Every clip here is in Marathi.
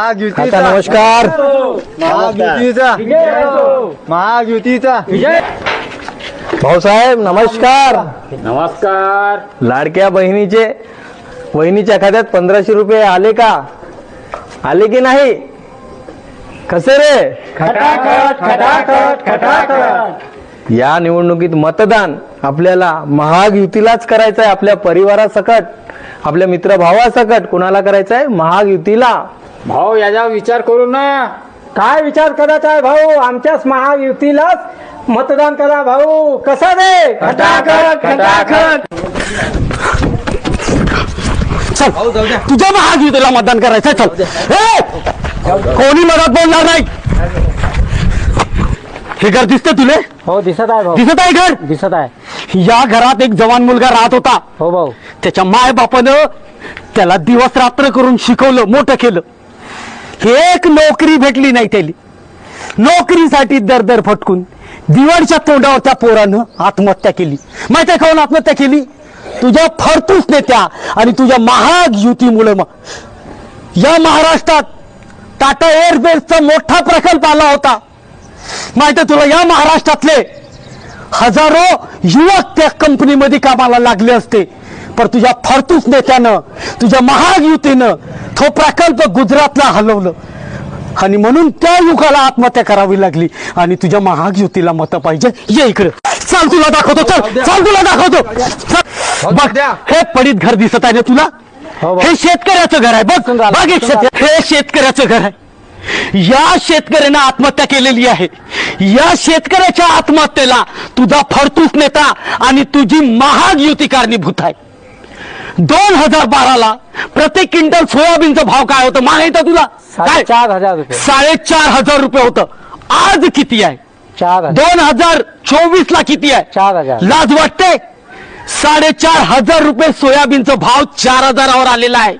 आता नमस्कार. महायुतीचा महायुतीचा भाऊसाहेब नमस्कार. नमस्कार. लाडक्या बहिणीचे बहिणीच्या खात्यात पंधराशे रुपये आले का? आले की नाही? कसे रे? खटाखट खटाखट खटाखट. या निवडणुकीत मतदान आपल्याला महाग युतीलाच करायचं आहे आपल्या परिवारासकट आपल्या मित्र भावासकट कुणाला करायचं आहे महाग युतीला. भाऊ याचा विचार करू ना. काय विचार करायचा आहे भाऊ? आमच्याच महायुतीलाच मतदान करा भाऊ. कसं रे? खटाखट खटाखट. चल तुझ्या महाग युतीला मतदान करायचं चल. ए! कोणी मदत बोलणार नाही? हे घर दिसते तुले? हो दिसत आहे भाऊ. दिसत आहे घर? दिसत आहे. या घरात एक जवान मुलगा राहत होता. हो भाऊ. त्याच्या माय बापानं त्याला दिवस रात्र करून शिकवलं मोठं केलं. एक नोकरी भेटली नाही त्याली. नोकरीसाठी दर दर फटकून दिवाळीच्या तोंडावर त्या पोरानं आत्महत्या केली. माहिती खाऊन आत्महत्या केली? तुझ्या फरतूस नेत्या आणि तुझ्या महाग युतीमुळे मग या महाराष्ट्रात टाटा एअरबेसचा मोठा प्रकल्प आला होता. माहिती तुला या महाराष्ट्रातले हजारो युवक त्या कंपनीमध्ये कामाला लागले असते. पण तुझ्या फरतूस नेत्यानं तुझ्या महाग युतीनं तो प्रकल्प गुजरातला हलवलं. आणि म्हणून त्या युगाला आत्महत्या करावी लागली आणि तुझ्या महाग युतीला मत पाहिजे. ये इकडे. चाल तुला दाखवतो चल. चाल तुला दाखवतो. बघ हे पडीत घर दिसत आहे ना तुला? हे शेतकऱ्याचं घर आहे. बघ बघ एक शेत हे शेतकऱ्याचं घर आहे. या शेतकऱ्यानं आत्महत्या केलेली आहे. या शेतकऱ्याच्या आत्महत्येला तुझा फडतूस नेता आणि तुझी महाग युती कारणीभूत आहे. दोन हजार बाराला प्रति क्विंटल सोयाबीनचा भाव काय होतं माहीत आहे तुला? काय? चार हजार रुपये. साडेचार हजार रुपये होतं. आज किती आहे? चार हजार. दोन हजार चोवीस ला किती आहे? चार हजार. लाज वाटते? साडेचार हजार रुपये सोयाबीनचा भाव चार हजारावर आलेला आहे.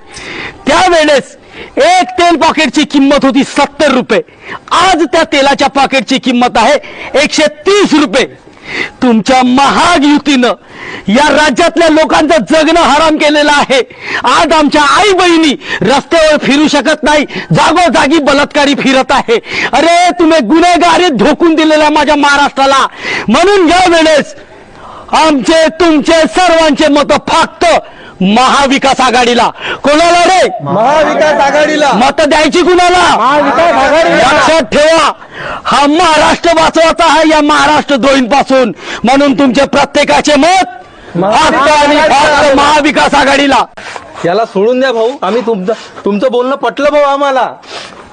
त्यावेळेस एक तेल पॉकेटची किंमत होती सत्तर रुपये. आज त्या तेलाच्या पॉकेटची किंमत आहे एकशे तीस रुपये. तुमच्या महाग युतीनं या राज्यातल्या लोकांचं जगणं हराम केलेलं आहे. आज आमच्या आई बहिणी रस्त्यावर फिरू शकत नाही जागोजागी बलात्कारी फिरत आहे. अरे तुम्ही गुन्हेगारीत धोकून दिलेल्या माझ्या महाराष्ट्राला. म्हणून या वेळेस आमचे तुमचे सर्वांचे मत फक्त महाविकास आघाडीला. कोणाला रे? महाविकास आघाडीला. मत द्यायची कुणाला? महाविकास आघाडीला. लक्षात ठेवा. हा महाराष्ट्र वाचवायचा आहे या महाराष्ट्र द्रोहींपासून. म्हणून तुमचे प्रत्येकाचे मत फक्त आणि फक्त महाविकास आघाडीला. याला सोडून द्या भाऊ. आम्ही तुमचं तुमचं बोलणं पटलं भाऊ आम्हाला.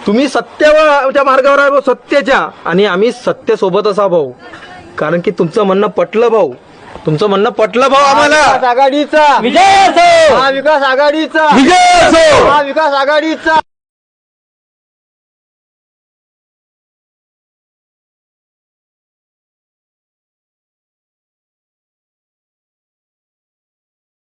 तुम्ही सत्याच्या मार्गावर आहे भाऊ सत्याच्या. आणि आम्ही सत्य सोबतच आहो भाऊ. कारण की तुमचं म्हणणं पटलं भाऊ. तुमचं म्हणणं पटलं भाऊ आम्हाला. आघाडीचा. विजय असो! महाविकास आघाडीचा. विजय असो! महाविकास आघाडीचा.